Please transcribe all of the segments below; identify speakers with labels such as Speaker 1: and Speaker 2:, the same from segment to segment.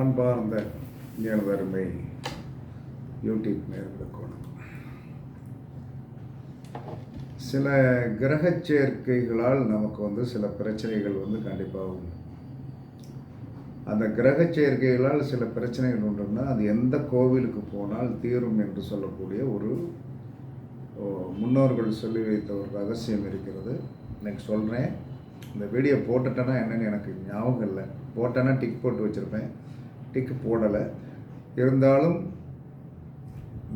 Speaker 1: அன்பார்ந்த ஞானதருமை யூடியூப் நேர்களுக்கு வணக்கம். சில கிரகச் சேர்க்கைகளால் நமக்கு வந்து சில பிரச்சனைகள் வந்து கண்டிப்பாக உண்டு. அந்த கிரகச் சேர்க்கைகளால் சில பிரச்சனைகள் உண்டுன்னா அது எந்த கோவிலுக்கு போனால் தீரும் என்று சொல்லக்கூடிய ஒரு முன்னோர்கள் சொல்லி வைத்த ஒரு ரகசியம் இருக்கிறது. இன்னைக்கு சொல்கிறேன் இந்த வீடியோ போட்டுட்டேன்னா என்னன்னு எனக்கு ஞாபகம் இல்லை. போட்டேன்னா டிக் போட்டு வச்சுருப்பேன். டிக் போடலை. இருந்தாலும்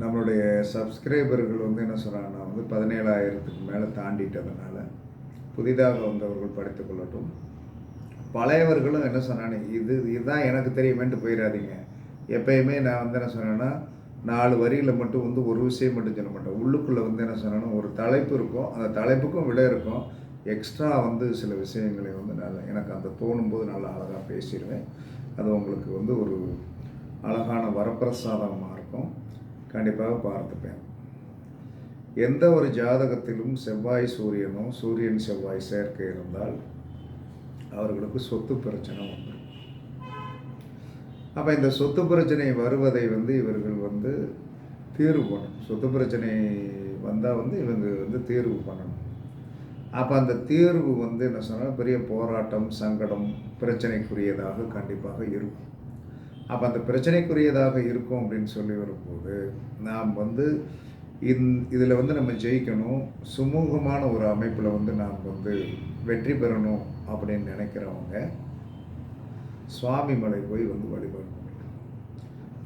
Speaker 1: நம்மளுடைய சப்ஸ்கிரைபர்கள் வந்து என்ன சொல்கிறாங்கன்னா வந்து பதினேழாயிரத்துக்கு மேலே தாண்டிட்டதுனால புதிதாக வந்தவர்கள் படித்து கொள்ளட்டும். பழையவர்களும் என்ன சொன்னானே இது இதுதான் எனக்கு தெரியுமேன்ட்டு போயிடாதீங்க. எப்பயுமே நான் வந்து என்ன சொன்னேன்னா நாலு வரியில் மட்டும் வந்து ஒரு விஷயம் மட்டும் சொல்ல மாட்டேன். உள்ளுக்குள்ளே வந்து என்ன சொன்னேன்னா ஒரு தலைப்பு இருக்கும். அந்த தலைப்புக்கும் விட இருக்கும். எக்ஸ்ட்ரா வந்து சில விஷயங்களை வந்து நல்லா எனக்கு அந்த தோணும்போது நல்லா அழகாக பேசிடுவேன். அது உங்களுக்கு வந்து ஒரு அழகான வரப்பிரசாதமாக இருக்கும். கண்டிப்பாக பார்த்துப்பேன். எந்த ஒரு ஜாதகத்திலும் செவ்வாய் சூரியனோ சூரியன் செவ்வாய் சேர்க்கை இருந்தால் அவர்களுக்கு சொத்து பிரச்சனை உண்டு. அப்போ இந்த சொத்து பிரச்சனை வருவதை வந்து இவர்கள் வந்து தீர்வு பண்ணணும். சொத்து பிரச்சனை வந்தால் வந்து இவங்க வந்து தீர்வு பண்ணணும். அப்போ அந்த தீர்வு வந்து என்ன சொன்னால் பெரிய போராட்டம் சங்கடம் பிரச்சனைக்குரியதாக கண்டிப்பாக இருக்கும். அப்போ அந்த பிரச்சனைக்குரியதாக இருக்கும் அப்படின்னு சொல்லி வரும்போது நாம் வந்து இந் இதில் வந்து நம்ம ஜெயிக்கணும் சுமூகமான ஒரு அமைப்பில் வந்து நாம் வந்து வெற்றி பெறணும் அப்படின்னு நினைக்கிறவங்க சுவாமி மலை போய் வந்து வழிபடணும்.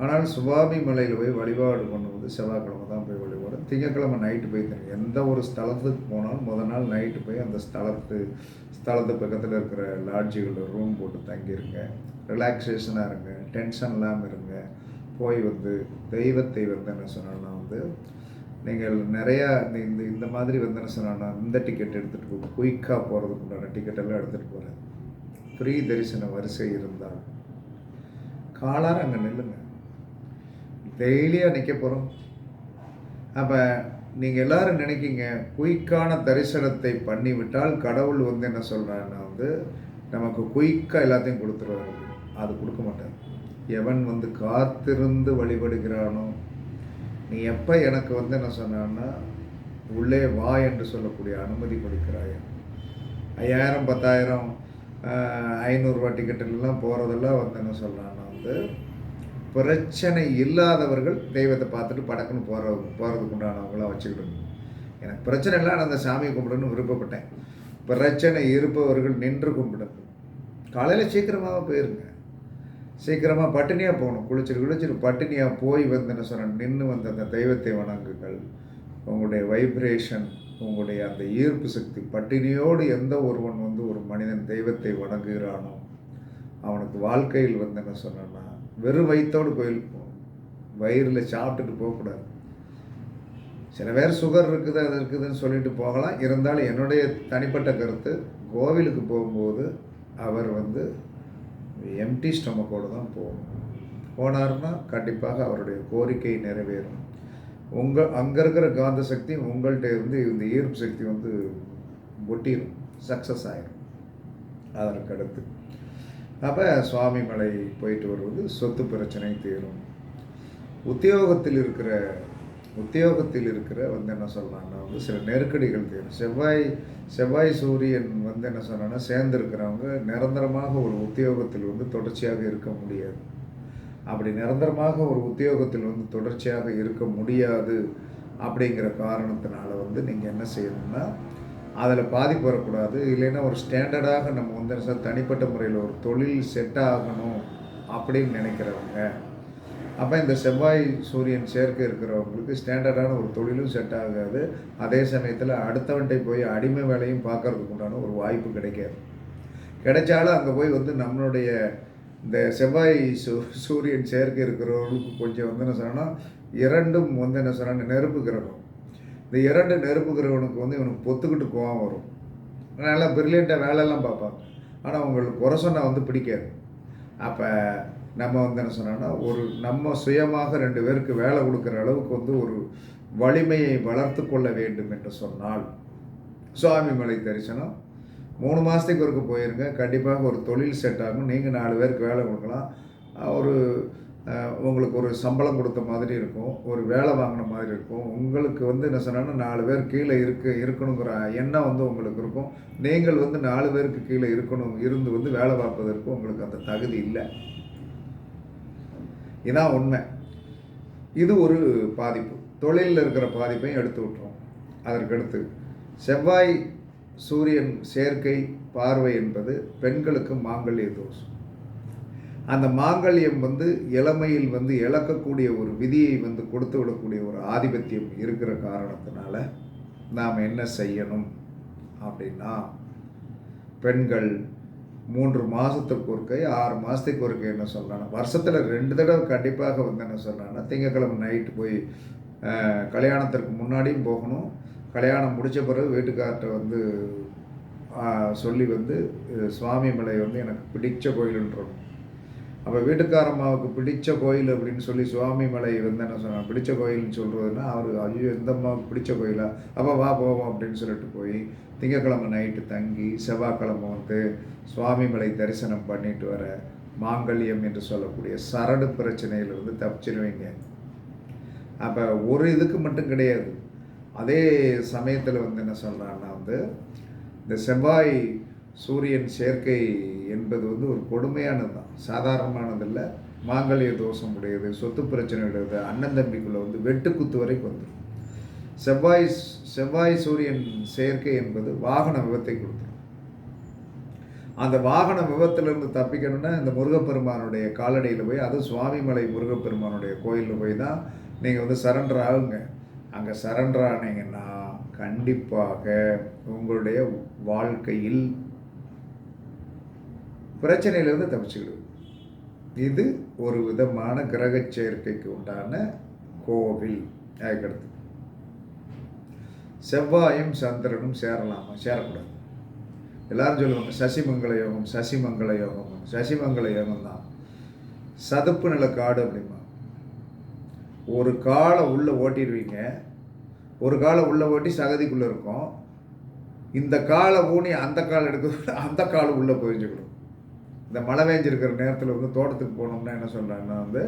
Speaker 1: ஆனால் சுவாமி மலையில் போய் வழிபாடு பண்ணும்போது செவ்வாய்க்கிழமை தான் போய் வழிபாடு. திங்கக்கிழமை நைட்டு போய் தங்க எந்த ஒரு ஸ்தலத்துக்கு போனாலும் முத நாள் நைட்டு போய் அந்த ஸ்தலத்து ஸ்தலத்து பக்கத்தில் இருக்கிற லாட்ஜுகளில் ரூம் போட்டு தங்கிருங்க. ரிலாக்ஸேஷனாக இருங்க. டென்ஷன் இல்லாமல் இருங்க. போய் வந்து தெய்வத்தை வந்து என்ன சொன்னா வந்து நீங்கள் நிறையா இந்த இந்த இந்த மாதிரி வந்து என்ன சொன்னா இந்த டிக்கெட் எடுத்துகிட்டு போங்க குயிக்காக போகிறதுக்கு உண்டான டிக்கெட் எல்லாம் எடுத்துகிட்டு போகிறேன் ஃப்ரீ தரிசன வரிசை இருந்தால் காலார் அங்கே நில்லுங்க. டெய்லியாக நிற்க போகிறோம் அப்போ நீங்கள் எல்லோரும் நினைக்கிங்க குயிக்கான தரிசனத்தை பண்ணிவிட்டால் கடவுள் வந்து என்ன சொல்கிறாருன்னா வந்து நமக்கு குயிக்காக எல்லாத்தையும் கொடுத்துருவாரு. அது கொடுக்க மாட்டார். எவன் வந்து காத்திருந்து வழிபடுகிறானோ நீ எப்போ எனக்கு வந்து என்ன சொன்னான்னா உள்ளே வா என்று சொல்லக்கூடிய அனுமதி கொடுக்கிறாய்? ஐயாயிரம் பத்தாயிரம் ஐநூறுரூவா டிக்கெட்டுலாம் போகிறதெல்லாம் வந்து என்ன சொல்கிறான்னா வந்து பிரச்சனை இல்லாதவர்கள் தெய்வத்தை பார்த்துட்டு படக்குன்னு போகிற போகிறதுக்கு உண்டானவங்களாம் வச்சுக்கிடணும் எனக்கு பிரச்சனை இல்லை நான் அந்த சாமியை கும்பிடணும்னு விருப்பப்பட்டேன். பிரச்சனை இருப்பவர்கள் நின்று கும்பிடணும். காலையில் சீக்கிரமாக போயிருங்க. சீக்கிரமாக பட்டினியாக போகணும். குளிச்சுட்டு குளிச்சுட்டு பட்டினியாக போய் வந்து என்ன சொன்ன நின்று வந்த அந்த தெய்வத்தை வணங்குங்கள். உங்களுடைய வைப்ரேஷன் உங்களுடைய அந்த ஈர்ப்பு சக்தி பட்டினியோடு எந்த ஒருவன் வந்து ஒரு மனிதன் தெய்வத்தை வணங்குகிறானோ அவனுக்கு வாழ்க்கையில் வந்து என்ன சொன்னா வெறும் வயிற்றோடு கோயிலுக்கு போகணும். வயிறில் சாப்பிட்டுட்டு போகக்கூடாது. சில பேர் சுகர் இருக்குது அது இருக்குதுன்னு சொல்லிட்டு போகலாம். இருந்தாலும் என்னுடைய தனிப்பட்ட கருத்து கோவிலுக்கு போகும்போது அவர் வந்து எம்டி ஸ்டொமக்கோடு தான் போகணும். போனார்னா கண்டிப்பாக அவருடைய கோரிக்கை நிறைவேறும். உங்கள் அங்கே இருக்கிற காந்த சக்தி உங்கள்கிட்ட இருந்து இந்த ஈர்ப்பு சக்தி வந்து ஒட்டிடும் சக்ஸஸ் ஆகிடும் அதற்கு அடுத்து அப்போ சுவாமிமலை போயிட்டு வருவது சொத்து பிரச்சனை தீரும். உத்தியோகத்தில் இருக்கிற உத்தியோகத்தில் இருக்கிற வந்து என்ன சொல்கிறாங்கன்னா வந்து சில நெருக்கடிகள் தீரும். செவ்வாய் செவ்வாய் சூரியன் வந்து என்ன சொன்னான்னா சேர்ந்துருக்கிறவங்க நிரந்தரமாக ஒரு உத்தியோகத்தில் வந்து தொடர்ச்சியாக இருக்க முடியாது. அப்படி நிரந்தரமாக ஒரு உத்தியோகத்தில் வந்து தொடர்ச்சியாக இருக்க முடியாது அப்படிங்கிற காரணத்தினால வந்து நீங்கள் என்ன செய்யணும்னா அதில் பாதிப்பு வரக்கூடாது. இல்லைன்னா ஒரு ஸ்டாண்டர்டாக நம்ம வந்து என்ன தனிப்பட்ட முறையில் ஒரு தொழில் செட் ஆகணும் அப்படின்னு நினைக்கிறவங்க. அப்போ இந்த செவ்வாய் சூரியன் சேர்க்கை இருக்கிறவங்களுக்கு ஸ்டாண்டர்டான ஒரு தொழிலும் செட் ஆகாது. அதே சமயத்தில் அடுத்தவன்ட்டை போய் அடிமை வேலையும் பார்க்கறதுக்கு உண்டான ஒரு வாய்ப்பு கிடைக்காது. கிடைச்சாலும் அங்கே போய் வந்து நம்மளுடைய இந்த செவ்வாய் சூ சூரியன் சேர்க்கை இருக்கிறவர்களுக்கு கொஞ்சம் வந்து என்ன சொன்னால் இரண்டும் வந்து என்ன சொன்னால் நெருப்பு கிரகம். இந்த இரண்டு நெருப்புகிறவனுக்கு வந்து இவனுக்கு பொத்துக்கிட்டு கோவம் வரும். நல்லா பிரில்லியண்ட்டாக வேலையெல்லாம் பார்ப்பான் ஆனால் உங்களுக்கு குறை சொன்னால் வந்து பிடிக்காது. அப்போ நம்ம வந்து என்ன சொன்னோன்னா ஒரு நம்ம சுயமாக ரெண்டு பேருக்கு வேலை கொடுக்குற அளவுக்கு வந்து ஒரு வலிமையை வளர்த்து கொள்ள வேண்டும் என்று சொன்னால் சுவாமி மலை தரிசனம் மூணு மாதத்துக்கு ஒருக்க போயிருங்க. கண்டிப்பாக ஒரு தொழில் செட் ஆகும். நீங்கள் நாலு பேருக்கு வேலை கொடுக்கலாம். ஒரு உங்களுக்கு ஒரு சம்பளம் கொடுத்த மாதிரி இருக்கும் ஒரு வேலை வாங்கின மாதிரி இருக்கும். உங்களுக்கு வந்து என்ன சொன்னால் நாலு பேர் கீழே இருக்க இருக்கணுங்கிற எண்ணம் வந்து உங்களுக்கு இருக்கும். நீங்கள் வந்து நாலு பேருக்கு கீழே இருக்கணும் இருந்து வந்து வேலை பார்ப்பதற்கு உங்களுக்கு அந்த தகுதி இல்லை. இதான் உண்மை. இது ஒரு பாதிப்பு. தொழிலில் இருக்கிற பாதிப்பையும் எடுத்து விட்டுரும். அதற்கடுத்து செவ்வாய் சூரியன் சேர்க்கை பார்வை என்பது பெண்களுக்கு மாங்கல்ய தோஷம். அந்த மாங்கல்யம் வந்து இளமையில் வந்து இழக்கக்கூடிய ஒரு விதியை வந்து கொடுத்து விடக்கூடிய ஒரு ஆதிபத்தியம் இருக்கிற காரணத்தினால நாம் என்ன செய்யணும் அப்படின்னா பெண்கள் மூன்று மாதத்துக்கு ஒருக்கை ஆறு மாதத்துக்கு ஒருக்கை என்ன சொல்கிறாங்க வருஷத்தில் ரெண்டு தடவை கண்டிப்பாக வந்து என்ன சொல்கிறாங்கன்னா திங்கக்கிழமை நைட்டு போய் கல்யாணத்திற்கு முன்னாடியும் போகணும். கல்யாணம் முடித்த பிறகு வீட்டுக்கார்ட்ட வந்து சொல்லி வந்து சுவாமி மலை வந்து எனக்கு பிடித்த கோயிலுன்றணும் அப்போ வீட்டுக்காரம்மாவுக்கு பிடிச்ச கோயில் அப்படின்னு சொல்லி சுவாமி மலை வந்து என்ன சொன்னாங்க பிடிச்ச கோயில்னு சொல்கிறதுனா அவர் ஐயோ எந்த அம்மாவுக்கு பிடிச்ச கோயிலா? அப்போ வா போவோம் அப்படின்னு சொல்லிட்டு போய் திங்கக்கிழமை நைட்டு தங்கி செவ்வாய்க்கிழமை வந்து சுவாமி மலை தரிசனம் பண்ணிட்டு வர மாங்கல்யம் என்று சொல்லக்கூடிய சரடு பிரச்சனையிலிருந்து தப்பிச்சிருவீங்க அப்போ ஒரு இதுக்கு மட்டும் கிடையாது. அதே சமயத்தில் வந்து என்ன சொல்கிறான்னா வந்து இந்த செவ்வாய் சூரியன் சேர்க்கை என்பது வந்து ஒரு கொடுமையானது தான் சாதாரணமானதில்ல. மாங்கல்ய தோஷம் உடையது சொத்து பிரச்சனை உடையது அண்ணன் தம்பிக்குள்ளே வந்து வெட்டுக்குத்து வரைக்கும் வந்துடும் செவ்வாய் செவ்வாய் சூரியன் சேர்க்கை என்பது வாகன விபத்தை கொடுத்துரும். அந்த வாகன விபத்திலிருந்து தப்பிக்கணும்னா இந்த முருகப்பெருமானுடைய காலடியில் போய் அதுவும் சுவாமிமலை முருகப்பெருமானுடைய கோயிலில் போய் தான் நீங்கள் வந்து சரண்டர் ஆகுங்க. அங்கே சரண்டர் ஆனீங்கன்னா கண்டிப்பாக உங்களுடைய வாழ்க்கையில் பிரச்சனையிலிருந்து தப்பிச்சுக்கிடுவோம். இது ஒரு விதமான கிரக சேர்க்கைக்கு உண்டான கோவில். அதுக்கடுத்து செவ்வாயும் சந்திரனும் சேரலாமா? சேரக்கூடாது. எல்லாரும் சொல்லுவாங்க சசிமங்கல யோகம் சசிமங்கல யோகம். சசிமங்கல யோகம் தான். சதுப்பு நில காடு அப்படிமா ஒரு காலை உள்ளே ஓட்டிடுவீங்க. ஒரு காலை உள்ளே ஓட்டி சகதிக்குள்ளே இருக்கும். இந்த காலை ஊனி அந்த கால் எடுக்க அந்த கால் உள்ளே போயிஞ்சுக்கணும் இந்த மழை பெஞ்சிருக்கிற நேரத்தில் வந்து தோட்டத்துக்கு போனோம்னா என்ன சொல்கிறாங்கன்னா வந்து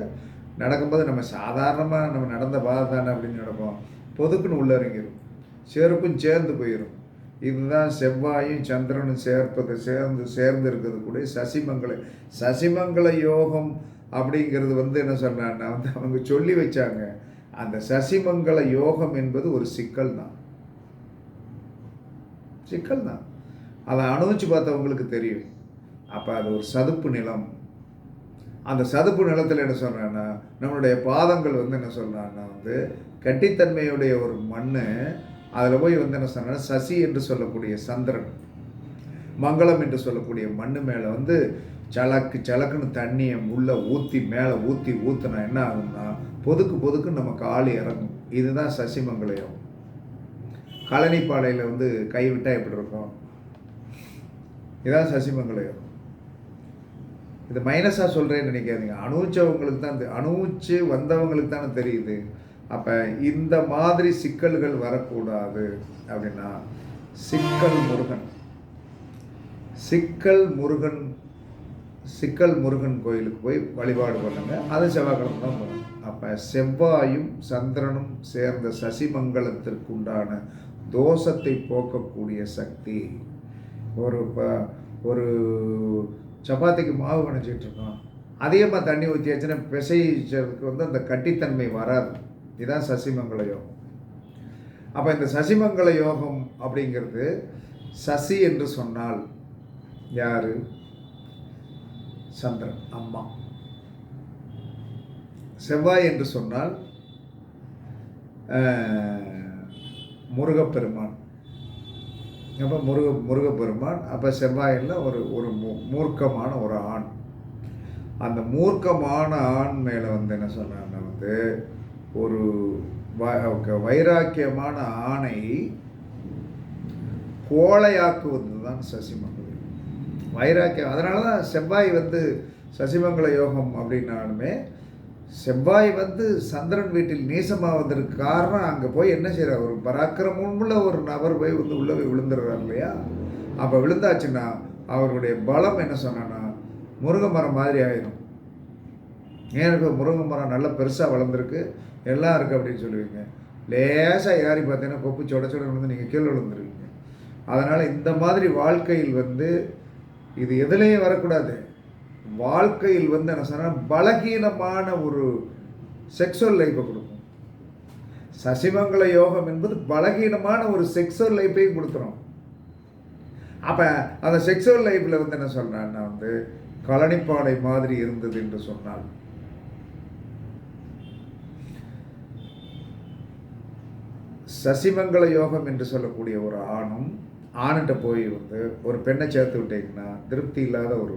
Speaker 1: நடக்கும்போது நம்ம சாதாரணமாக நம்ம நடந்த பாதை தானே அப்படின்னு நடப்போம். பொதுக்குன்னு உள்ளே இறங்கிடும் செருப்பும் சேர்ந்து போயிடும் இதுதான் செவ்வாயும் சந்திரனும் சேர்ப்பது சேர்ந்து சேர்ந்து இருக்கிறது கூட சசிமங்கல சசிமங்கல யோகம் அப்படிங்கிறது வந்து என்ன சொல்கிறாங்கன்னா வந்து அவங்க சொல்லி வச்சாங்க. அந்த சசிமங்கல யோகம் என்பது ஒரு சிக்கல் தான். சிக்கல் தான். அதை அனுபவிச்சு பார்த்தவங்களுக்கு தெரியும். அப்போ அது ஒரு சதுப்பு நிலம். அந்த சதுப்பு நிலத்தில் என்ன சொல்கிறான்னா நம்மளுடைய பாதங்கள் வந்து என்ன சொல்கிறான்னா வந்து கட்டித்தன்மையுடைய ஒரு மண் அதில் போய் வந்து என்ன சொன்னா சசி என்று சொல்லக்கூடிய சந்திரன். மங்களம் என்று சொல்லக்கூடிய மண் மேலே வந்து சலக்கு சலக்குன்னு தண்ணியை உள்ளே ஊற்றி மேலே ஊற்றி ஊற்றினா என்ன ஆகும்னா பொதுக்கு பொதுக்கு நம்ம கால் இறங்கும். இதுதான் சசிமங்கலம் கழனிப்பாளையில் வந்து கைவிட்டால் எப்படி இருக்கும்? இதான் சசிமங்கலம் இது மைனஸாக சொல்கிறேன்னு நினைக்காதீங்க. அனுபவிச்சவங்களுக்கு தான் அணுச்சு அனுபவிச்சு வந்தவங்களுக்கு தானே தெரியுது. அப்போ இந்த மாதிரி சிக்கல்கள் வரக்கூடாது அப்படின்னா சிக்கல் முருகன். சிக்கல் முருகன் சிக்கல் முருகன் கோயிலுக்கு போய் வழிபாடு பண்ணுங்க. அது செவ்வாய்க்கிழமை தான் போகணும் அப்போ செவ்வாயும் சந்திரனும் சேர்ந்த சசிமங்கலத்திற்கு உண்டான தோஷத்தை போக்கக்கூடிய சக்தி. ஒரு இப்போ ஒரு சப்பாத்திக்கு மாவு பிணைச்சிட்டு இருக்கோம் அதிகமாக தண்ணி ஊற்றியாச்சுன்னா பிசைச்சதுக்கு வந்து அந்த கட்டித்தன்மை வராது. இதுதான் சசிமங்கல யோகம். அப்போ இந்த சசிமங்கல யோகம் அப்படிங்கிறது சசி என்று சொன்னால் யார்? சந்திரன் அம்மா. செவ்வாய் என்று சொன்னால் முருகப்பெருமான். அப்போ முருக முருகப்பெருமான் அப்போ செவ்வாயில் ஒரு ஒரு மூ- மூர்க்கமான ஒரு ஆண். அந்த மூர்க்கமான ஆண் மேலே வந்து என்ன சொன்னாங்கன்னா வந்து ஒரு க- வைராக்கியமான ஆணை கோழையாக்குவது தான் சசிமங்கலம் வைராக்கியம் அதனால தான் செவ்வாய் வந்து சசிமங்கல யோகம் அப்படின்னாலுமே செவ்வாய் வந்து சந்திரன் வீட்டில் நீசமாவதற்கு காரணம் அங்கே போய் என்ன செய்கிறார் ஒரு பராக்கிரமுள்ள ஒரு நபர் போய் வந்து உள்ளே போய் விழுந்துடுறார் இல்லையா? அப்போ விழுந்தாச்சுன்னா அவருடைய பலம் என்ன சொன்னான்னா முருங்கை மரம் மாதிரி ஆயிரும். ஏன் முருங்கை மரம் நல்லா பெருசாக வளர்ந்துருக்கு. எல்லாம் இருக்குது அப்படின்னு சொல்லுவீங்க. லேசாக ஏறி பார்த்தீங்கன்னா கொப்பு சொட சொட வந்து நீங்கள் கீழே விழுந்துருவீங்க. அதனால் இந்த மாதிரி வாழ்க்கையில் வந்து இது எதுலேயும் வரக்கூடாது. வாழ்க்கையில் வந்து என்ன சொன்னால் பலகீனமான ஒரு செக்ஸுவல் லைஃப்பை கொடுக்கும். சசிமங்கல யோகம் என்பது பலகீனமான ஒரு செக்ஸுவல் லைஃப்பையும் கொடுத்துரும். அப்போ அந்த செக்ஸுவல் லைஃப்பில் வந்து என்ன சொல்கிறேன்னா வந்து கலனிப்பாடை மாதிரி இருந்தது என்று சொன்னால். சசிமங்கல யோகம் என்று சொல்லக்கூடிய ஒரு ஆணும் ஆணுகிட்ட போய் வந்து ஒரு பெண்ணை சேர்த்து விட்டீங்கன்னா திருப்தி இல்லாத ஒரு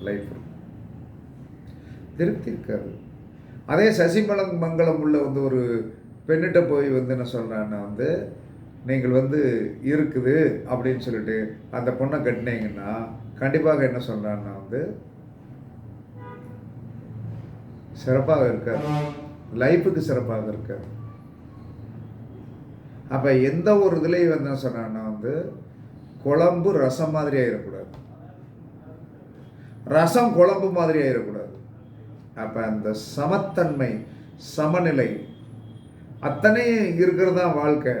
Speaker 1: லைஃப் திருப்தி இருக்காது அதே சசிமலம் மங்கலம் உள்ள வந்து ஒரு பெண்ணிட்ட போய் வந்து என்ன சொல்கிறான்னா வந்து நீங்கள் வந்து இருக்குது அப்படின்னு சொல்லிட்டு அந்த பொண்ணை கட்டினீங்கன்னா கண்டிப்பாக என்ன சொல்கிறான்னா வந்து சிறப்பாக இருக்காது. லைஃபுக்கு சிறப்பாக இருக்காது. அப்போ எந்த ஒரு இதுலேயும் வந்து என்ன சொன்னான்னா வந்து குழம்பு ரசம் மாதிரியாக இருக்கக்கூடாது ரசம் குழம்பு மாதிரி ஆயிடக்கூடாது அப்போ அந்த சமத்தன்மை சமநிலை அத்தனையும் இருக்கிறது தான் வாழ்க்கை.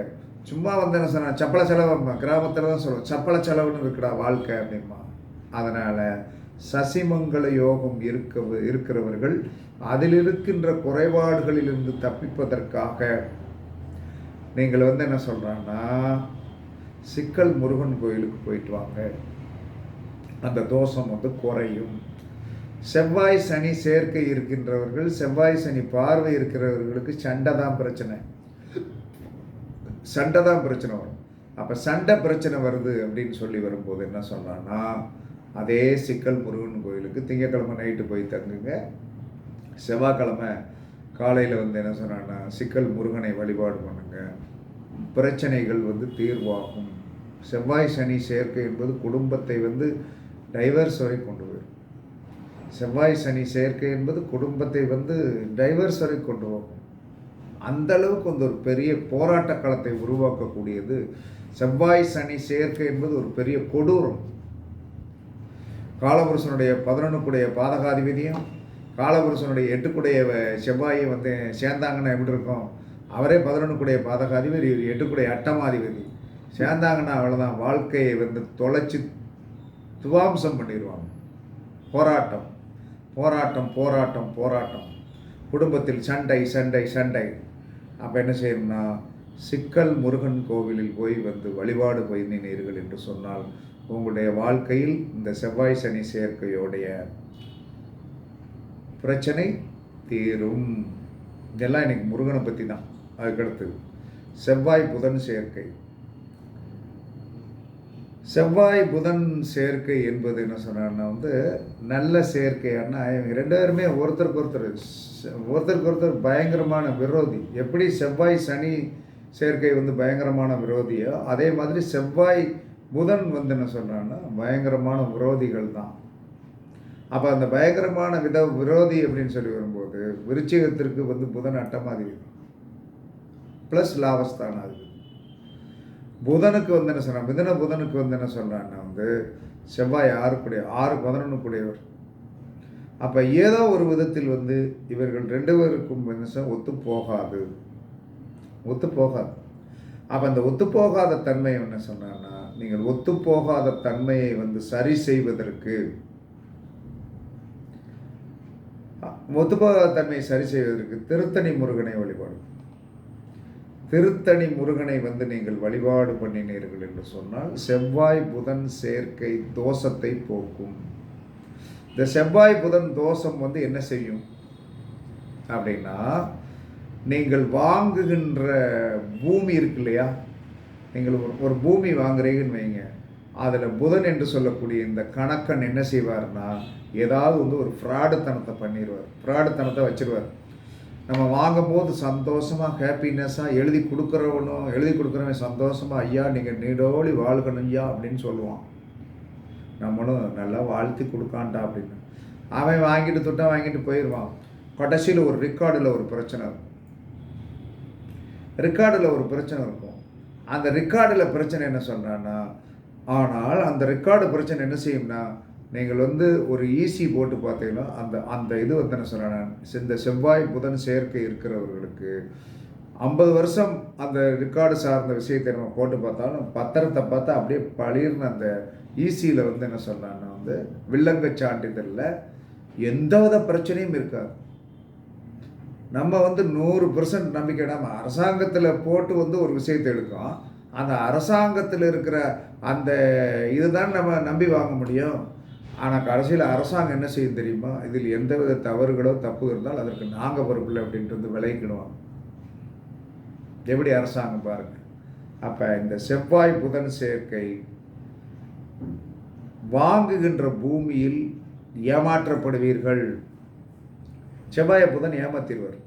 Speaker 1: சும்மா வந்து என்ன சொன்னா சப்பள செலவுமா கிராமத்தில் தான் சொல்லுவோம் சப்பள செலவுன்னு இருக்குடா வாழ்க்கை அப்படிமா அதனால் சசிமங்கல யோகம் இருக்க இருக்கிறவர்கள் அதில் இருக்கின்ற குறைபாடுகளிலிருந்து தப்பிப்பதற்காக நீங்கள் வந்து என்ன சொல்கிறாங்கன்னா சிக்கல் முருகன் கோயிலுக்கு போயிட்டு வாங்க. அந்த தோஷம் வந்து குறையும். செவ்வாய் சனி சேர்க்கை இருக்கின்றவர்கள் செவ்வாய் சனி பார்வை இருக்கிறவர்களுக்கு சண்டை தான் பிரச்சனை. சண்டை தான் பிரச்சனை வரும். அப்போ சண்டை பிரச்சனை வருது அப்படின்னு சொல்லி வரும்போது என்ன சொன்னான்னா அதே சிக்கல் முருகன் கோயிலுக்கு திங்கக்கிழமை நைட்டு போய் தங்குங்க. செவ்வாய்க்கிழமை காலையில் வந்து என்ன சொன்னான்னா சிக்கல் முருகனை வழிபாடு பண்ணுங்க. பிரச்சனைகள் வந்து தீர்வாகும். செவ்வாய் சனி சேர்க்கை என்பது குடும்பத்தை வந்து டைவர்ஸ் வரை கொண்டு போயிடும். செவ்வாய் சனி சேர்க்கை என்பது குடும்பத்தை வந்து டைவர்ஸ் வரை கொண்டு போகும். அந்த அளவுக்கு வந்து ஒரு பெரிய போராட்ட களத்தை உருவாக்கக்கூடியது. செவ்வாய் சனி சேர்க்கை என்பது ஒரு பெரிய கொடூரம். காலபுருஷனுடைய பதினொன்றுக்குடைய பாதகாதிபதியும் காலபுருஷனுடைய எட்டுக்குடைய செவ்வாயை வந்து சேர்ந்தாங்கன்னா எப்படி இருக்கும்? அவரே பதினொன்றுக்குடைய பாதகாதிபதி இவர் எட்டுக்குடைய அட்டமாதிபதி. சேர்ந்தாங்கன்னா அவ்வளோதான் வாழ்க்கையை வந்து தொலைச்சி துவாம்சம் பண்ணிடுவாங்க போராட்டம். போராட்டம் போராட்டம் போராட்டம். குடும்பத்தில் சண்டை சண்டை சண்டை. அப்போ என்ன செய்யணும்னா சிக்கல் முருகன் கோவிலில் போய் வந்து வழிபாடு பண்ணினீர்கள் என்று சொன்னால் உங்களுடைய வாழ்க்கையில் இந்த செவ்வாய் சனி சேர்க்கையோடைய பிரச்சனை தீரும். இதெல்லாம் எனக்கு முருகனை பற்றி தான் அதுக்கடுத்து செவ்வாய் புதன் சேர்க்கை. செவ்வாய் புதன் சேர்க்கை என்பது என்ன சொன்னான்னா வந்து நல்ல சேர்க்கையானா இவங்க ரெண்டு பேருமே ஒருத்தருக்கு ஒருத்தர் ஒருத்தருக்கு ஒருத்தர் பயங்கரமான விரோதி. எப்படி செவ்வாய் சனி சேர்க்கை வந்து பயங்கரமான விரோதியோ அதே மாதிரி செவ்வாய் புதன் வந்து என்ன சொல்கிறான்னா பயங்கரமான விரோதிகள் தான். அப்போ அந்த பயங்கரமான வித விரோதி அப்படின்னு சொல்லி வரும்போது விருச்சிகத்திற்கு வந்து புதன் அட்டமாதிரி ப்ளஸ் லாபஸ்தானாதிபதி. புதனுக்கு வந்து என்ன சொல்கிறான் மிதன புதனுக்கு வந்து என்ன சொல்கிறான்னா வந்து செவ்வாய் ஆறுக்குடைய ஆறு புதனனுக்குடையவர் அப்போ ஏதோ ஒரு விதத்தில் வந்து இவர்கள் ரெண்டு பேருக்கும் மனுஷன் ஒத்து போகாது. ஒத்து போகாது. அப்போ அந்த ஒத்து போகாத தன்மை என்ன சொன்னான்னா நீங்கள் ஒத்து போகாத தன்மையை வந்து சரி செய்வதற்கு ஒத்துப்போகாத தன்மையை சரி செய்வதற்கு திருத்தணி முருகனை வழிபாடு. திருத்தணி முருகனை வந்து நீங்கள் வழிபாடு பண்ணினீர்கள் என்று சொன்னால் செவ்வாய் புதன் சேர்க்கை தோஷத்தை போக்கும். இந்த செவ்வாய் புதன் தோஷம் வந்து என்ன செய்யும்? அப்படின்னா நீங்கள் வாங்குகின்ற பூமி இருக்கு இல்லையா? நீங்கள் ஒரு ஒரு பூமி வாங்குறீங்கன்னு வைங்க. அதில் புதன் என்று சொல்லக்கூடிய இந்த கணக்கன் என்ன செய்வார்னா ஏதாவது வந்து ஒரு ஃப்ராடுத்தனத்தை பண்ணிடுவார் ஃப்ராடுத்தனத்தை வச்சிருவார். நம்ம வாங்கும்போது சந்தோஷமாக ஹாப்பினஸ்ஸாக எழுதி கொடுக்குறவனும் எழுதி கொடுக்குறவன் சந்தோஷமாக ஐயா நீங்கள் நீடோடி வாழ்கணும் ஐயா அப்படின்னு சொல்லுவான். நம்மளும் நல்லா வாழ்த்தி கொடுக்கான்டா அப்படின்னு. அவன் வாங்கிட்டு துட்டம் வாங்கிட்டு போயிடுவான் கடைசியில் ஒரு ரெக்கார்டில் ஒரு பிரச்சனை இருக்கும். ரெக்கார்டில் ஒரு பிரச்சனை இருக்கும். அந்த ரெக்கார்டில் பிரச்சனை என்ன சொல்கிறான்னா ஆனால் அந்த ரெக்கார்டு பிரச்சனை என்ன செய்யும்னா நீங்கள் வந்து ஒரு ஈசி போட்டு பார்த்தீங்கன்னா அந்த அந்த இது வந்து என்ன சொன்னேன் இந்த செவ்வாய் புதன் சேர்க்கை இருக்கிறவர்களுக்கு ஐம்பது வருஷம் அந்த ரெக்கார்டு சார்ந்த விஷயத்தை நம்ம போட்டு பார்த்தாலும் பத்திரத்தை பார்த்தா அப்படியே பளிர்னு அந்த ஈசியில் வந்து என்ன சொல்கிறான்னா வந்து வில்லங்க சான்றிதழில் எந்தவித பிரச்சனையும் இருக்காது. நம்ம வந்து நூறு பர்சன்ட் நம்பிக்கை நம்ம அரசாங்கத்தில் போட்டு வந்து ஒரு விஷயத்தை எடுக்கும் அந்த அரசாங்கத்தில் இருக்கிற அந்த இதுதான் நம்ம நம்பி வாங்க முடியும். ஆனால் கடைசியில் அரசாங்கம் என்ன செய்யும் தெரியுமா? இதில் எந்தவித தவறுகளோ தப்பு இருந்தால் அதற்கு நாங்கள் பொறுப்பில்லை அப்படின்ட்டு வந்து விளைக்கிடுவோம் எப்படி அரசாங்கம் பாருங்க. அப்போ இந்த செவ்வாய் புதன் சேர்க்கை வாங்குகின்ற பூமியில் ஏமாற்றப்படுவீர்கள். செவ்வாய புதன் ஏமாத்திடுவார்.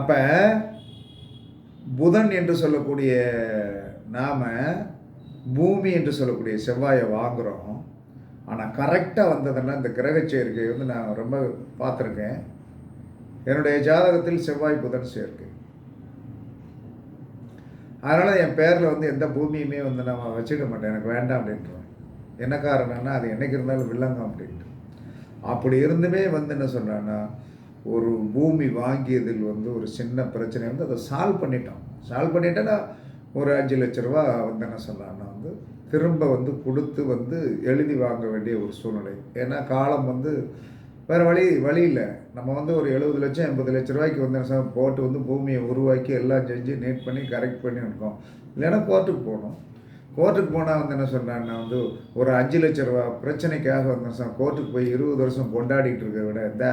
Speaker 1: அப்போ புதன் என்று சொல்லக்கூடிய நாம் பூமி என்று சொல்லக்கூடிய செவ்வாயை வாங்குறோம். ஆனால் கரெக்டாக வந்ததுன்னா இந்த கிரக சேர்க்கை வந்து நான் ரொம்ப பார்த்துருக்கேன். என்னுடைய ஜாதகத்தில் செவ்வாய் புதன் சேர்க்கை. அதனால் என் பேரில் வந்து எந்த பூமியுமே வந்து நான் வச்சுக்க மாட்டேன். எனக்கு வேண்டாம் அப்படின்றேன் என்ன காரணம்னா அது என்றைக்கு இருந்தாலும் வில்லங்கம் அப்படின்ட்டு. அப்படி இருந்துமே வந்து என்ன சொல்கிறேன்னா ஒரு பூமி வாங்கியதில் வந்து ஒரு சின்ன பிரச்சனை வந்து அதை சால்வ் பண்ணிட்டோம். சால்வ் பண்ணிட்டேன்னா ஒரு அஞ்சு லட்ச ரூபா வந்து என்ன சொல்லலாம்னா வந்து திரும்ப வந்து கொடுத்து வந்து எழுதி வாங்க வேண்டிய ஒரு சூழ்நிலை. ஏன்னா காலம் வந்து வேறு வழி வழி இல்லை. நம்ம வந்து ஒரு எழுபது லட்சம் எண்பது லட்ச ரூபாய்க்கு வந்து என்ன சொல்ல, போட்டு வந்து பூமியை உருவாக்கி எல்லாம் செஞ்சு நீட் பண்ணி கரெக்ட் பண்ணி இருக்கோம். இல்லைன்னா கோர்ட்டுக்கு போகணும். கோர்ட்டுக்கு போனால் வந்து என்ன சொன்னான்னா வந்து ஒரு அஞ்சு லட்ச ரூபா பிரச்சனைக்காக வந்து கோர்ட்டுக்கு போய் இருபது வருஷம் கொண்டாடிட்டு இருக்க விட இந்த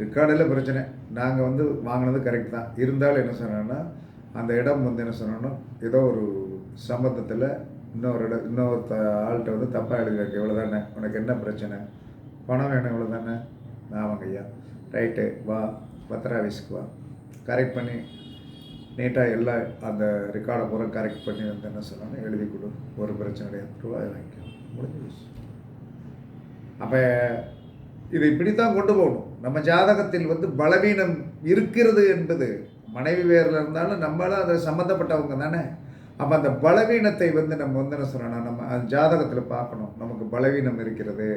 Speaker 1: ரெக்கார்டில் பிரச்சனை. நாங்கள் வந்து வாங்கினது கரெக்ட் தான். இருந்தாலும் என்ன சொன்னான்னா அந்த இடம் வந்து என்ன சொன்னோன்னா ஏதோ ஒரு சம்பந்தத்தில் இன்னொரு இடம் இன்னொரு த ஆள்கிட்ட வந்து தப்பாக எழுதிருக்கு இவ்வளோ தானே உனக்கு என்ன பிரச்சனை? பணம் வேணும் இவ்வளோ தானே ஆமாங்க ஐயா ரைட்டு வா பத்திர ஆஃபீஸ்க்கு வா. கரெக்ட் பண்ணி நீட்டாக எல்லா அந்த ரெக்கார்டை பூரா கரெக்ட் பண்ணி வந்து என்ன சொன்னாலும் எழுதி கொடு. ஒரு பிரச்சனை கிடையாது. ரூபாய் வாங்கிக்கோ. முடிஞ்சு அப்போ இது இப்படி தான் கொண்டு போகணும். நம்ம ஜாதகத்தில் வந்து பலவீனம் இருக்கிறது என்பது மனைவி வேரில் இருந்தாலும் நம்மளும் அதை சம்மந்தப்பட்டவங்க தானே? அப்போ அந்த பலவீனத்தை வந்து நம்ம வந்து என்ன சொல்லணும்? நம்ம அந்த ஜாதகத்தில் பார்க்கணும். நமக்கு பலவீனம் இருக்கிறது.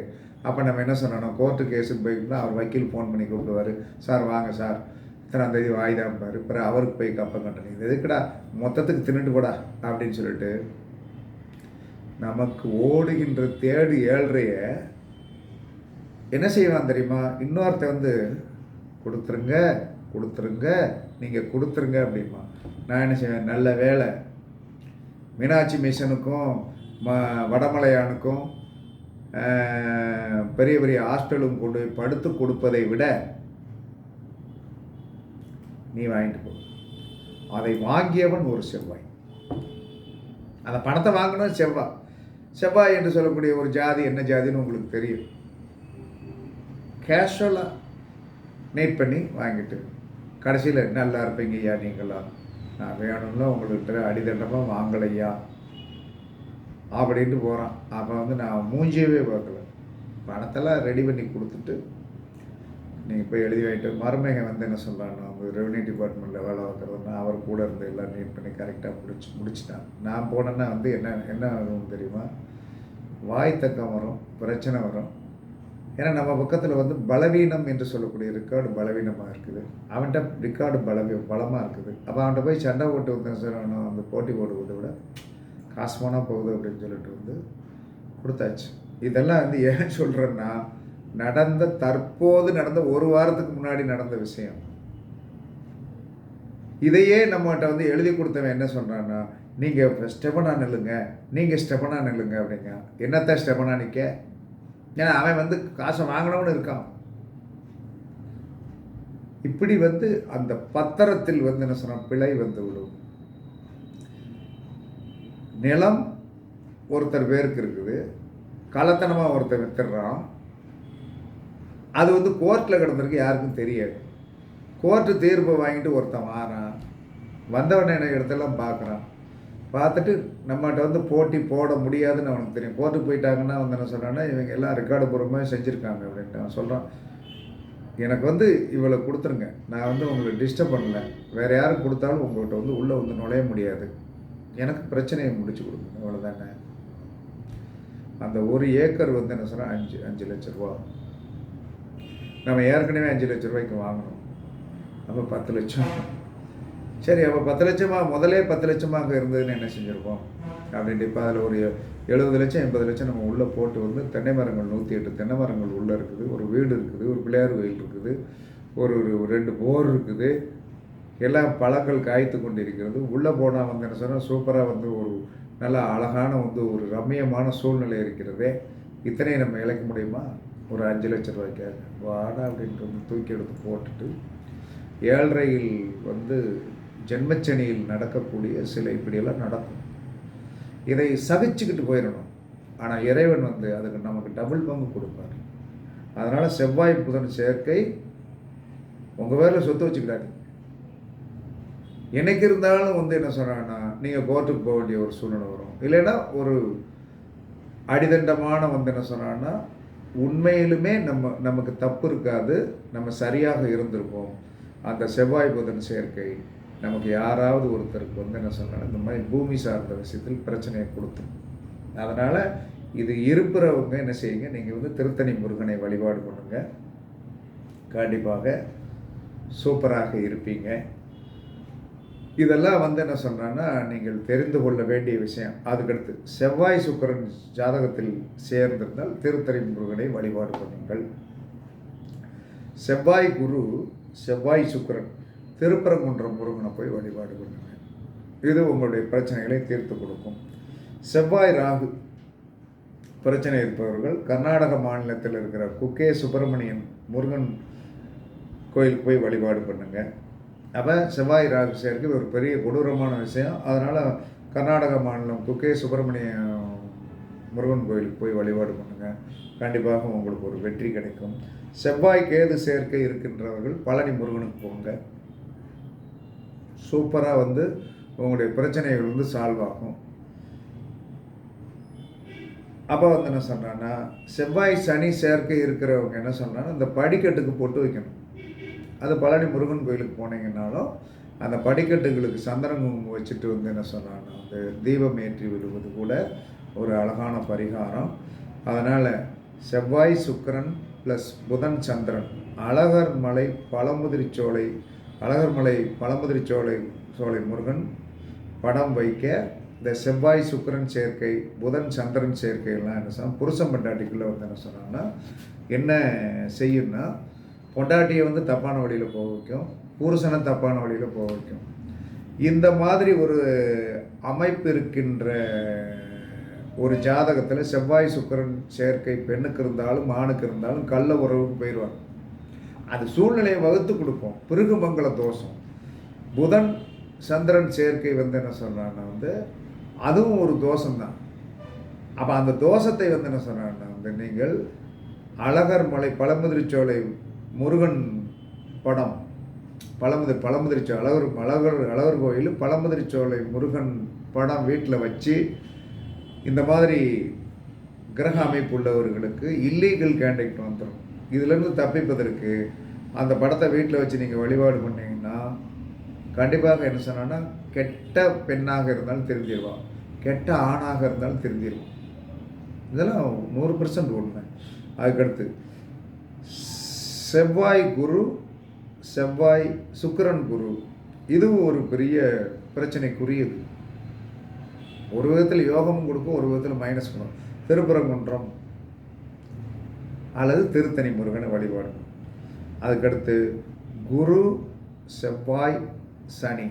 Speaker 1: அப்போ நம்ம என்ன சொல்லணும்? கோர்ட்டு கேஸுக்கு போயிருந்தால் அவர் வக்கீல் ஃபோன் பண்ணி கூப்பிடுவார். சார் வாங்க சார். இத்தனாம் தேதி வாய்தாம்பார் பிறகு அவருக்கு போய் கப்பம் கட்டணும் இது எதுக்குடா? மொத்தத்துக்கு தின்னுட்டு கூடா அப்படின்னு சொல்லிட்டு நமக்கு ஓடுகின்ற தேடு ஏழ்றைய என்ன செய்வான் தெரியுமா? இன்னொருத்த வந்து கொடுத்துருங்க. கொடுத்துருங்க நீங்கள் கொடுத்துருங்க அப்படிமா நான் என்ன செய்வேன்? நல்ல வேலை. மீனாட்சி மிஷனுக்கும் ம வடமலையானுக்கும் பெரிய பெரிய ஹாஸ்டலும் கொண்டு போய் படுத்து கொடுப்பதை விட நீ வாங்கிட்டு போ. அதை வாங்கியவன் ஒரு செவ்வாய். அந்த பணத்தை வாங்கினது செவ்வாய் செவ்வாய் என்று சொல்லக்கூடிய ஒரு ஜாதி என்ன ஜாதின்னு உங்களுக்கு தெரியும். கேஷுவலாக நீட் பண்ணி வாங்கிட்டு கடைசியில் நல்லா இருப்பீங்க ஐயா நீங்களா? நான் வேணும்னா உங்கள்கிட்ட அடிதண்டமாக வாங்கலையா அப்படின்ட்டு போகிறான் அப்போ வந்து நான் மூஞ்சியவே பார்க்கல. பணத்தெல்லாம் ரெடி பண்ணி கொடுத்துட்டு நீங்கள் போய் எழுதி வாங்கிட்டு மருமகன் வந்து என்ன சொல்கிறான் அவங்க ரெவன்யூ டிபார்ட்மெண்ட்டில் வேலை பார்க்குறதுனா அவர் கூட இருந்து எல்லாம் நீட் பண்ணி கரெக்டாக முடிச்சு முடிச்சிட்டான். நான் போனேன்னா வந்து என்ன என்ன ஆகும் தெரியுமா? வாய் தக்கம் வரும் பிரச்சனை வரும். ஏன்னா நம்ம பக்கத்தில் வந்து பலவீனம் என்று சொல்லக்கூடிய ரெக்கார்டு பலவீனமாக இருக்குது. அவன்கிட்ட ரெக்கார்டு பலவி பலமாக இருக்குது. அப்போ அவன்கிட்ட போய் சண்டை போட்டு வந்தேன் சார் அவனை அந்த போட்டி போட்டு விட காசு போனால் போகுது அப்படின்னு சொல்லிட்டு வந்து கொடுத்தாச்சு. இதெல்லாம் வந்து ஏன் சொல்கிறேன்னா நடந்த தற்போது நடந்த ஒரு வாரத்துக்கு முன்னாடி நடந்த விஷயம். இதையே நம்மகிட்ட வந்து எழுதி கொடுத்தவன் என்ன சொல்கிறான்னா நீங்கள் ஸ்டெபனா நில்லுங்க நீங்கள் ஸ்டெபனா நில்லுங்க அப்படிங்க. என்னத்த ஸ்டெபனா நிற்க ஏன்னா அவன் வந்து காசை வாங்கினவனு இருக்கான். இப்படி வந்து அந்த பத்திரத்தில் வந்து என்ன சொன்ன பிழை வந்து விடும் நிலம் ஒருத்தர் பேருக்கு இருக்குது. கலத்தனமாக ஒருத்தர் வித்துடுறான். அது வந்து கோர்ட்டில் கிடந்திருக்கு யாருக்கும் தெரியாது. கோர்ட்டு தீர்ப்பை வாங்கிட்டு ஒருத்தன் வாரான். வந்தவன என்ன இடத்தெல்லாம் பார்க்குறான். பார்த்துட்டு நம்மகிட்ட வந்து போட்டி போட முடியாதுன்னு அவனுக்கு தெரியும். போட்டு போயிட்டாங்கன்னா வந்து என்ன சொல்கிறான்னா இவங்க எல்லாம் ரெக்கார்டு பூர்வமாக செஞ்சுருக்காங்க அப்படின்ட்டு அவன் சொல்கிறான் எனக்கு வந்து இவளை கொடுத்துருங்க. நான் வந்து உங்களை டிஸ்டர்ப் பண்ணல. வேறு யாரும் கொடுத்தாலும் உங்கள்கிட்ட வந்து உள்ளே வந்து நுழைய முடியாது. எனக்கு பிரச்சனையை முடிச்சு கொடுங்க. அவ்வளோதானே அந்த ஒரு ஏக்கர் வந்து என்ன சொன்னால் அஞ்சு அஞ்சு லட்ச ரூபா. நம்ம ஏற்கனவே அஞ்சு லட்ச ரூபாய்க்கு வாங்கணும் அப்போ பத்து லட்சம். சரி அப்போ பத்து லட்சமாக முதலே பத்து லட்சமாக அங்கே இருந்ததுன்னு என்ன செஞ்சுருப்போம்? அப்படின்ட்டு இப்போ அதில் ஒரு எழுபது லட்சம் எண்பது லட்சம் நம்ம உள்ளே போட்டு வந்து தென்னை மரங்கள் நூற்றி எட்டு தென்னை மரங்கள் உள்ளே இருக்குது. ஒரு வீடு இருக்குது ஒரு பிள்ளையார் கோயில் இருக்குது ஒரு ஒரு ரெண்டு போர் இருக்குது. எல்லாம் பழங்கள் காய்த்து கொண்டு இருக்கிறது உள்ளே போனால் வந்து என்ன சொன்னால் சூப்பராக வந்து ஒரு நல்ல அழகான வந்து ஒரு ரம்மியமான சூழ்நிலை இருக்கிறதே. இத்தனையும் நம்ம இழைக்க முடியுமா? ஒரு அஞ்சு லட்ச ரூபாய்க்கு வாடா அப்படின்ட்டு வந்து தூக்கி எடுத்து போட்டுட்டு ஏழரையில் வந்து ஜென்மச்சனியில் நடக்கக்கூடிய சில இப்படியெல்லாம் நடக்கும். இதை சகிச்சுக்கிட்டு போயிடணும். ஆனால் இறைவன் வந்து அதுக்கு நமக்கு டபுள் பங்கு கொடுப்பார். அதனால் செவ்வாய் புதன் சேர்க்கை உங்கள் பேரில் சொத்து வச்சுக்கிடாதீங்க. என்னைக்கு இருந்தாலும் வந்து என்ன சொல்கிறாங்கன்னா நீங்கள் கோர்ட்டுக்கு போக வேண்டிய ஒரு சூழ்நிலை வரும். இல்லைன்னா ஒரு அடிதண்டமான வந்து என்ன சொன்னான்னா உண்மையிலுமே நம்ம நமக்கு தப்பு இருக்காது. நம்ம சரியாக இருந்திருப்போம். அந்த செவ்வாய் புதன் சேர்க்கை நமக்கு யாராவது ஒருத்தருக்கு வந்து என்ன சொன்னால் இந்த மாதிரி பூமி சார்ந்த விஷயத்தில் பிரச்சனையை கொடுத்துரும் அதனால் இது இருக்கிறவங்க என்ன செய்யுங்க நீங்கள் வந்து திருத்தணி முருகனை வழிபாடு பண்ணுங்க. கண்டிப்பாக சூப்பராக இருப்பீங்க. இதெல்லாம் வந்து என்ன சொன்னான்னா நீங்கள் தெரிந்து கொள்ள வேண்டிய விஷயம். அதுக்கடுத்து செவ்வாய் சுக்கரன் ஜாதகத்தில் சேர்ந்திருந்தால் திருத்தணி முருகனை வழிபாடு பண்ணுங்கள். செவ்வாய் குரு செவ்வாய் சுக்கரன் திருப்பரங்குன்றம் முருகனை போய் வழிபாடு பண்ணுங்க. இது உங்களுடைய பிரச்சனைகளை தீர்த்து கொடுக்கும். செவ்வாய் ராகு பிரச்சனை இருப்பவர்கள் கர்நாடக மாநிலத்தில் இருக்கிற குக்கே சுப்பிரமணியன் முருகன் கோயிலுக்கு போய் வழிபாடு பண்ணுங்க. அப்போ செவ்வாய் ராகு சேர்க்கு ஒரு பெரிய கொடூரமான விஷயம். அதனால் கர்நாடக மாநிலம் குக்கே சுப்பிரமணியம் முருகன் கோயிலுக்கு போய் வழிபாடு பண்ணுங்கள் கண்டிப்பாக உங்களுக்கு ஒரு வெற்றி கிடைக்கும். செவ்வாய் கேது சேர்க்கை இருக்கின்றவர்கள் பழனி முருகனுக்கு போங்க. சூப்பராக வந்து உங்களுடைய பிரச்சனைகள் வந்து சால்வ் ஆகும். அப்போ வந்து என்ன சொல்கிறேன்னா செவ்வாய் சனி சேர்க்கை இருக்கிறவங்க என்ன சொல்கிறாங்கன்னா இந்த படிக்கட்டுக்கு போட்டு வைக்கணும். அது பழனி முருகன் கோயிலுக்கு போனீங்கன்னாலும் அந்த படிக்கட்டுகளுக்கு சந்திரன் வச்சுட்டு வந்து என்ன சொல்கிறாங்கன்னா அந்த தீபம் ஏற்றி விடுவது கூட ஒரு அழகான பரிகாரம். அதனால் செவ்வாய் சுக்கிரன் ப்ளஸ் புதன் சந்திரன் அழகர் மலை பழமுதிரிச்சோலை அழகர்மலை மலை பழமுதிரிச்சோலை சோலை முருகன் படம் வைக்க இந்த செவ்வாய் சுக்கிரன் சேர்க்கை புதன் சந்திரன் சேர்க்கையெல்லாம் என்ன சொன்னால் புருஷன் பொண்டாட்டிக்குள்ளே வந்து என்ன சொன்னாங்கன்னா என்ன செய்யும்னா பொண்டாட்டியை வந்து தப்பான வழியில் போக வைக்கும் புருஷனை தப்பான வழியில் போக வைக்கும். இந்த மாதிரி ஒரு அமைப்பு இருக்கின்ற ஒரு ஜாதகத்தில் செவ்வாய் சுக்கிரன் சேர்க்கை பெண்ணுக்கு இருந்தாலும் ஆணுக்கு இருந்தாலும் கள்ள உறவுக்கு போயிடுவாங்க அது சூழ்நிலையை வகுத்து கொடுக்கும் பிருகுமங்கல தோஷம். புதன் சந்திரன் சேர்க்கை வந்து என்ன சொல்கிறான்னா வந்து அதுவும் ஒரு தோஷம்தான். அப்போ அந்த தோஷத்தை வந்து என்ன சொல்கிறான்னா வந்து நீங்கள் அழகர் மலை பழமுதிரிச்சோலை முருகன் படம் பழமுதிர் பழமுதிரிச்சோ அழகர் அழகர் அழகர் கோயில் பழமுதிரிச்சோலை முருகன் படம் வீட்டில் வச்சு இந்த மாதிரி கிரக அமைப்பு உள்ளவர்களுக்கு இல்லீகல் கேண்டக்ட் வந்துடும் இதிலேருந்து தப்பிப்பதற்கு அந்த படத்தை வீட்டில் வச்சு நீங்கள் வழிபாடு பண்ணிங்கன்னா கண்டிப்பாக என்ன சொன்னோன்னா கெட்ட பெண்ணாக இருந்தாலும் தெரிஞ்சிருவான் கெட்ட ஆணாக இருந்தாலும் திருந்திடுவான். இதெல்லாம் நூறு பர்சன்ட் உண்மை. அதுக்கடுத்து செவ்வாய் குரு செவ்வாய் சுக்கிரன் குரு இதுவும் ஒரு பெரிய பிரச்சனைக்குரியது. ஒரு விதத்தில் யோகமும் கொடுக்கும் ஒரு விதத்தில் மைனஸ் பண்ணும். திருப்பரங்குன்றம் அல்லது திருத்தணி முருகனை வழிபாடு. அதுக்கடுத்து குரு செவ்வாய் சனி.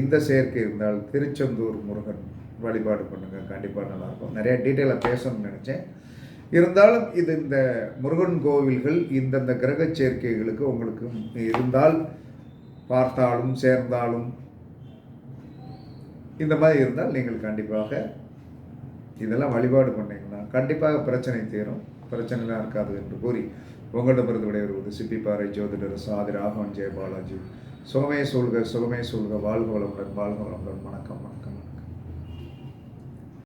Speaker 1: இந்த சேர்க்கை இருந்தால் திருச்செந்தூர் முருகன் வழிபாடு பண்ணுங்கள் கண்டிப்பாக நல்லாயிருக்கும். நிறைய டீட்டெயிலாக பேசணும்னு நினச்சேன். இருந்தாலும் இது இந்த முருகன் கோவில்கள் இந்தந்த கிரக சேர்க்கைகளுக்கு உங்களுக்கு இருந்தால் பார்த்தாலும் சேர்ந்தாலும் இந்த மாதிரி இருந்தால் நீங்கள் கண்டிப்பாக இதெல்லாம் வழிபாடு பண்ணிங்கன்னா கண்டிப்பாக பிரச்சனை தீரும். பிரச்சனைலாம் இருக்காது என்று கூறி உங்களிடமிருந்து விடைபெறுவது சிப்பிப்பாறை ஜோதிடர் சாதி ராகவன் ஜெயபாலாஜி சுகமே சூழ்க சுகமே சூழ்க வாழ்க வளமுடன் வாழ்க வளமுடன். வணக்கம் வணக்கம்.